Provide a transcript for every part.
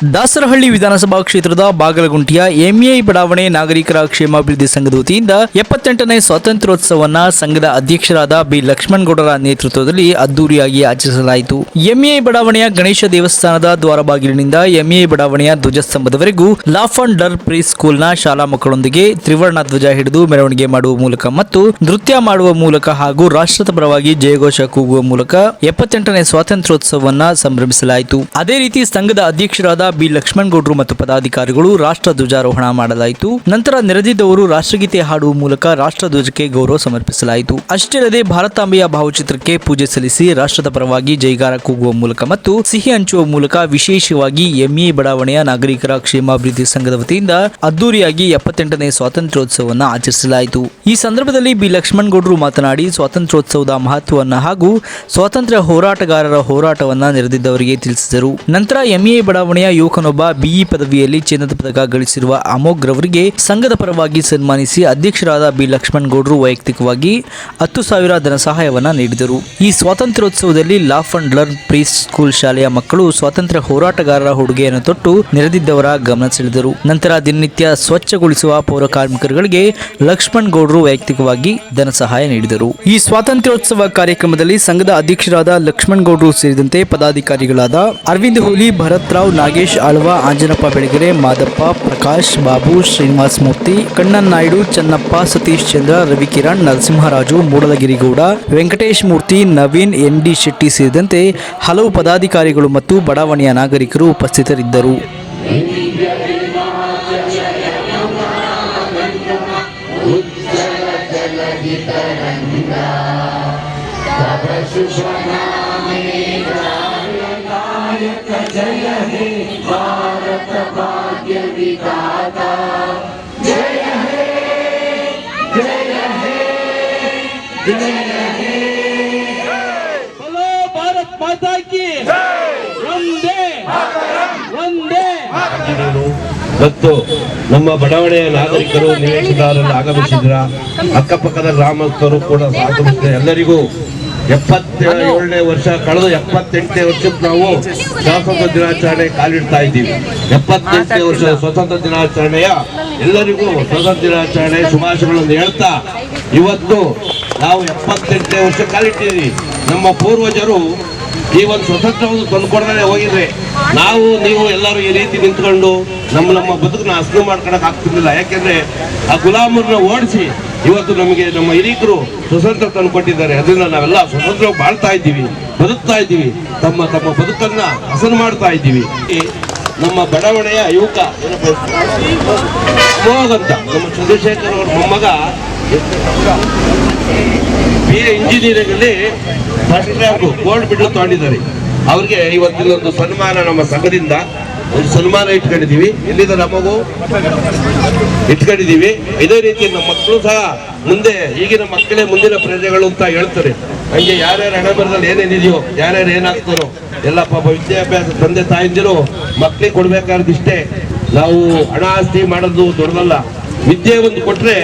ದಾಸರಹಳ್ಳಿ ವಿಧಾನಸಭಾ ಕ್ಷೇತ್ರದ ಬಾಗಲಗುಂಟಿಯ ಎಂಎಐ ಬಡಾವಣೆ ನಾಗರಿಕರ ಕ್ಷೇಮಾಭಿವೃದ್ಧಿ ಸಂಘದ ವತಿಯಿಂದ ಎಪ್ಪತ್ತೆಂಟನೇ ಸ್ವಾತಂತ್ರ್ಯೋತ್ಸವವನ್ನ ಸಂಘದ ಅಧ್ಯಕ್ಷರಾದ ಬಿ ಲಕ್ಷ್ಮಣಗೌಡರ ನೇತೃತ್ವದಲ್ಲಿ ಅದ್ದೂರಿಯಾಗಿ ಆಚರಿಸಲಾಯಿತು. ಎಂಎಐ ಬಡಾವಣೆಯ ಗಣೇಶ ದೇವಸ್ಥಾನದ ದ್ವಾರಬಾಗಿಲಿನಿಂದ ಎಂಎಐ ಬಡಾವಣೆಯ ಧ್ವಜಸ್ತಂಭದವರೆಗೂ ಲಾಫ್ ಅಂಡ್ ಡರ್ ಪ್ರೀ ಸ್ಕೂಲ್ನ ಶಾಲಾ ಮಕ್ಕಳೊಂದಿಗೆ ತ್ರಿವರ್ಣ ಧ್ವಜ ಹಿಡಿದು ಮೆರವಣಿಗೆ ಮಾಡುವ ಮೂಲಕ ಮತ್ತು ನೃತ್ಯ ಮಾಡುವ ಮೂಲಕ ಹಾಗೂ ರಾಷ್ಟ್ರದ ಪರವಾಗಿ ಜಯಘೋಷ ಕೂಗುವ ಮೂಲಕ ಎಪ್ಪತ್ತೆಂಟನೇ ಸ್ವಾತಂತ್ರ್ಯೋತ್ಸವವನ್ನ ಸಂಭ್ರಮಿಸಲಾಯಿತು. ಅದೇ ರೀತಿ ಸಂಘದ ಅಧ್ಯಕ್ಷರಾದ ಬಿ ಲಕ್ಷ್ಮಣಗೌಡರು ಮತ್ತು ಪದಾಧಿಕಾರಿಗಳು ರಾಷ್ಟ್ರ ಧ್ವಜಾರೋಹಣ ಮಾಡಲಾಯಿತು. ನಂತರ ನೆರೆದಿದ್ದವರು ರಾಷ್ಟ್ರಗೀತೆ ಹಾಡುವ ಮೂಲಕ ರಾಷ್ಟ್ರ ಧ್ವಜಕ್ಕೆ ಗೌರವ ಸಮರ್ಪಿಸಲಾಯಿತು. ಅಷ್ಟೇ ಅಲ್ಲದೆ ಭಾರತಾಂಬೆಯ ಭಾವಚಿತ್ರಕ್ಕೆ ಪೂಜೆ ಸಲ್ಲಿಸಿ ರಾಷ್ಟ್ರದ ಪರವಾಗಿ ಜೈಗಾರ ಕೂಗುವ ಮೂಲಕ ಮತ್ತು ಸಿಹಿ ಹಂಚುವ ಮೂಲಕ ವಿಶೇಷವಾಗಿ ಎಂಇ ಬಡಾವಣೆಯ ನಾಗರಿಕರ ಕ್ಷೇಮಾಭಿವೃದ್ಧಿ ಸಂಘದ ವತಿಯಿಂದ ಅದ್ದೂರಿಯಾಗಿ ಎಪ್ಪತ್ತೆಂಟನೇ ಸ್ವಾತಂತ್ರ್ಯೋತ್ಸವವನ್ನು ಆಚರಿಸಲಾಯಿತು. ಈ ಸಂದರ್ಭದಲ್ಲಿ ಬಿ ಲಕ್ಷ್ಮಣಗೌಡರು ಮಾತನಾಡಿ, ಸ್ವಾತಂತ್ರ್ಯೋತ್ಸವದ ಮಹತ್ವವನ್ನು ಹಾಗೂ ಸ್ವಾತಂತ್ರ್ಯ ಹೋರಾಟಗಾರರ ಹೋರಾಟವನ್ನು ನೆರೆದಿದ್ದವರಿಗೆ ತಿಳಿಸಿದರು. ನಂತರ ಎಂಇ ಬಡಾವಣೆಯ ಯುವಕನೊಬ್ಬ ಬಿಇ ಪದವಿಯಲ್ಲಿ ಚಿನ್ನದ ಪದಕ ಗಳಿಸಿರುವ ಅಮೋಘ್ ರವರಿಗೆ ಸಂಘದ ಪರವಾಗಿ ಸನ್ಮಾನಿಸಿ ಅಧ್ಯಕ್ಷರಾದ ಬಿ ಲಕ್ಷ್ಮಣ್ ಗೌಡ್ರು ವೈಯಕ್ತಿಕವಾಗಿ ಹತ್ತು ಸಾವಿರ ಧನ ಸಹಾಯವನ್ನು ನೀಡಿದರು. ಈ ಸ್ವಾತಂತ್ರ್ಯೋತ್ಸವದಲ್ಲಿ laugh and learn pre school ಶಾಲೆಯ ಮಕ್ಕಳು ಸ್ವಾತಂತ್ರ್ಯ ಹೋರಾಟಗಾರರ ಉಡುಗೆಯನ್ನು ತೊಟ್ಟು ನೆರೆದಿದ್ದವರ ಗಮನ ಸೆಳೆದರು. ನಂತರ ದಿನನಿತ್ಯ ಸ್ವಚ್ಛಗೊಳಿಸುವ ಪೌರ ಕಾರ್ಮಿಕರುಗಳಿಗೆ ಲಕ್ಷ್ಮಣ್ ಗೌಡರು ವೈಯಕ್ತಿಕವಾಗಿ ಧನ ಸಹಾಯ ನೀಡಿದರು. ಈ ಸ್ವಾತಂತ್ರ್ಯೋತ್ಸವ ಕಾರ್ಯಕ್ರಮದಲ್ಲಿ ಸಂಘದ ಅಧ್ಯಕ್ಷರಾದ ಲಕ್ಷ್ಮಣ್ ಗೌಡರು ಸೇರಿದಂತೆ ಪದಾಧಿಕಾರಿಗಳಾದ ಅರವಿಂದ್ ಹೋಲಿ, ಭರತ್ ರಾವ್, ನಾಗೇಶ್ ಆಳ್ವ, ಆಂಜನಪ್ಪ ಬೆಳಗೆರೆ, ಮಾದಪ್ಪ, ಪ್ರಕಾಶ್, ಬಾಬು, ಶ್ರೀನಿವಾಸ್ ಮೂರ್ತಿ, ಕಣ್ಣನ್ ನಾಯ್ಡು, ಚನ್ನಪ್ಪ, ಸತೀಶ್ ಚಂದ್ರ ರವಿಕಿರಣ್ ನರಸಿಂಹರಾಜು, ಮೂಡಲಗಿರಿಗೌಡ, ವೆಂಕಟೇಶ್ ಮೂರ್ತಿ, ನವೀನ್ ಎನ್ ಡಿ ಶೆಟ್ಟಿ ಸೇರಿದಂತೆ ಹಲವು ಪದಾಧಿಕಾರಿಗಳು ಮತ್ತು ಬಡಾವಣೆಯ ನಾಗರಿಕರು ಉಪಸ್ಥಿತರಿದ್ದರು. बोलो भारत माता की वंदे वंदे ಇಂಜಿನಿಯರು ಮತ್ತು ನಮ್ಮ ಬಡಾವಣೆಯ ನಾಗರಿಕರು ನಿವೇಶನದಾರರು ಆಗಮಿಸಿದ್ರ ಅಕ್ಕಪಕ್ಕದ ಗ್ರಾಮಸ್ಥರು ಕೂಡ ಆಗಮಿಸಿದ ಎಲ್ಲರಿಗೂ ಎಪ್ಪತ್ತೇಳನೇ ವರ್ಷ ಕಳೆದ ಎಪ್ಪತ್ತೆಂಟನೇ ವರ್ಷಕ್ಕೆ ನಾವು ಸ್ವಾತಂತ್ರ್ಯ ದಿನಾಚರಣೆ ಕಾಲಿಡ್ತಾ ಇದ್ದೀವಿ. ಎಪ್ಪತ್ತೆಂಟನೇ ವರ್ಷ ಸ್ವಾತಂತ್ರ್ಯ ದಿನಾಚರಣೆಯ ಎಲ್ಲರಿಗೂ ಸ್ವತಂತ್ರ ದಿನಾಚರಣೆ ಶುಭಾಶಯಗಳನ್ನು ಹೇಳ್ತಾ ಇವತ್ತು ನಾವು ಎಪ್ಪತ್ತೆಂಟನೇ ವರ್ಷ ಕಾಲಿಟ್ಟಿದ್ದೀವಿ. ನಮ್ಮ ಪೂರ್ವಜರು ಈ ಒಂದು ಸ್ವತಂತ್ರವನ್ನು ತಂದುಕೊಡದೇ ಹೋಗಿದ್ರೆ ನಾವು ನೀವು ಎಲ್ಲರೂ ಈ ರೀತಿ ನಿಂತ್ಕೊಂಡು ನಮ್ಮ ನಮ್ಮ ಬದುಕನ್ನ ಹಸನು ಮಾಡ್ಕೊಳಕ್ ಆಗ್ತಿರ್ಲಿಲ್ಲ. ಯಾಕೆಂದ್ರೆ ಆ ಗುಲಾಮರನ್ನ ಓಡಿಸಿ ಇವತ್ತು ನಮಗೆ ನಮ್ಮ ಹಿರೀಕರು ಸ್ವತಂತ್ರ ತಂದು ಕೊಟ್ಟಿದ್ದಾರೆ ಅದರಿಂದ ನಾವೆಲ್ಲ ಸ್ವತಂತ್ರ ಬಾಳ್ತಾ ಇದ್ದೀವಿ, ಬದುಕ್ತಾ ಇದ್ದೀವಿ. ತಮ್ಮ ತಮ್ಮ ಬದುಕನ್ನ ಹಸನು ಮಾಡ್ತಾ ಇದ್ದೀವಿ. ನಮ್ಮ ಬಡಾವಣೆಯ ಯುವಕ ಏನಪ್ಪ ಅಂತ. ನಮ್ಮ ಚಂದ್ರಶೇಖರ್ ಅವ್ರ ಮೊಮ್ಮಗ. ಬಿ ಎ ಇಂಜಿನಿಯರಿಂಗ್ ಅಲ್ಲಿ ಫಸ್ಟ್ ರ್ಯಾಂಕ್ ಗೋಲ್ಡ್ ಮೆಡಲ್ ತಗೊಂಡಿದ್ದಾರೆ. ಅವ್ರಿಗೆ ಇವತ್ತಿನೊಂದು ಸನ್ಮಾನ ನಮ್ಮ ಸಂಘದಿಂದ. ಒಂದು ಸನ್ಮಾನ ಇಟ್ಕೊಂಡಿದ್ದೀವಿ. ಎಲ್ಲಿದ್ದಾರೆ ನಮಗೂ ಇಟ್ಕೊಂಡಿದೀವಿ ಇದೇ ರೀತಿ ನಮ್ಮ ಮಕ್ಕಳು ಸಹ ಮುಂದೆ ಈಗಿನ ಮಕ್ಕಳೇ ಮುಂದಿನ ಪ್ರಜೆಗಳು ಅಂತ ಹೇಳ್ತಾರೆ. ಹಂಗೆ ಯಾರ್ಯಾರು ಹಣ ಬರದಲ್ಲಿ ಏನೇನಿದೆಯೋ, ಯಾರ್ಯಾರು ಏನಾಗ್ತಾರೋ ಎಲ್ಲ ಪಾಪ ವಿದ್ಯಾಭ್ಯಾಸ ತಂದೆ ತಾಯಿಂದಿರು ಮಕ್ಕಳಿಗೆ ಕೊಡ್ಬೇಕಾದಿಷ್ಟೇ ನಾವು ಹಣ ಆಸ್ತಿ ಮಾಡೋದು ದೊಡ್ಡದಲ್ಲ. ವಿದ್ಯೆ ಒಂದು ಕೊಟ್ರೆ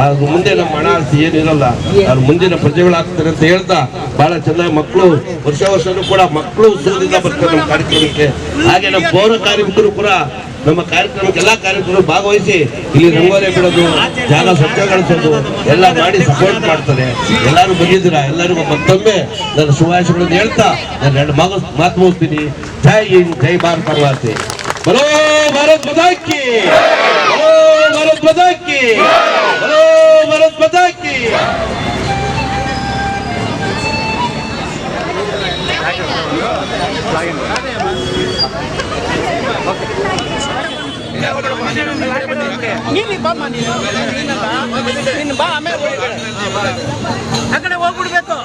ಅದ್ರ ಮುಂದೆ ನಮ್ಮ ಹಣ ಆಸ್ತಿ ಏನಿರಲ್ಲ ಅದ್ರ ಮುಂದಿನ ಪ್ರಜೆಗಳಾಗ್ತಾರೆ ಅಂತ ಹೇಳ್ತಾ ಬಹಳ ಚೆನ್ನಾಗಿ ಮಕ್ಕಳು ವರ್ಷ ವರ್ಷನೂ ಕೂಡ ಮಕ್ಕಳು ಉತ್ಸವದಿಂದ ಬರ್ತಾರೆ ನಮ್ಮ ಕಾರ್ಯಕ್ರಮಕ್ಕೆ. ಹಾಗೆ ನಮ್ಮ ಪೌರ ಕಾರ್ಮಿಕರು ಕೂಡ ನಮ್ಮ ಕಾರ್ಯಕ್ರಮಕ್ಕೆ ಎಲ್ಲಾ ಕಾರ್ಯಕ್ರಮ ಭಾಗವಹಿಸಿ ಇಲ್ಲಿ ರಂಗೋಲಿ ಬಿಡೋದು ಜಾಗ ಸ್ವಚ್ಛಗೊಳಿಸೋದು ಎಲ್ಲ ಮಾಡಿ ಸಪೋರ್ಟ್ ಮಾಡ್ತಾರೆ. ಎಲ್ಲರೂ ಬಂದಿದ್ದೀರಾ? ಎಲ್ಲರಿಗೂ ಮತ್ತೊಮ್ಮೆ ನನ್ನ ಶುಭಾಶಯಗಳನ್ನು ಹೇಳ್ತಾ ನಾನು ಎರಡು ಮಾತು ಮಾತು ಮುಗಿಸ್ತೀನಿ. ಜೈ ಹಿಂದ್ ಜೈ ಭಾರತ ಮಾತೆ ಬರೋ ಭಾರತ್ ಬದಾಕಿ ಬರೋ ಭಾರತ್ ಬದಾಕಿ ಬರೋ ಭಾರತ್ ಬದಾಕಿ ನೀನು. ಬಾಮ್ಮ ನೀನು ನೀನು ಬಾ, ಆಮೇಲೆ. ಆ ಕಡೆ ಹೋಗ್ಬಿಡ್ಬೇಕು.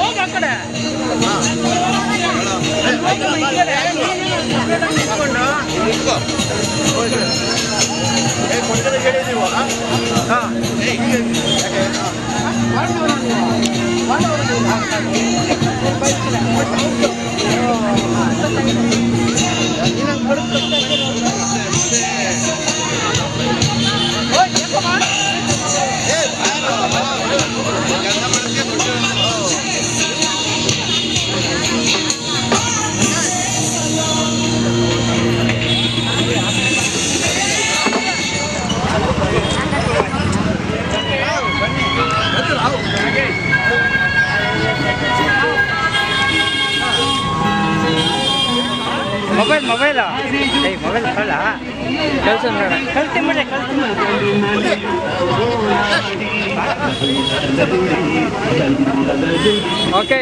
ಹೋಗಿ ಆ ಕಡೆ. ಕೊಡ್ತದೆ ಹೇಳಿದೀವಲ್ಲ ಹಾಂ ಮೊಬೈಲ್? ಏ ಮೊಬೈಲ್ ಕಳ್ಳ ಕೆಲಸ ಬೇಡ ಕಳ್ತೀನಿ ಬಿಡಿ ಕಳ್ತೀನಿ ಓಕೆ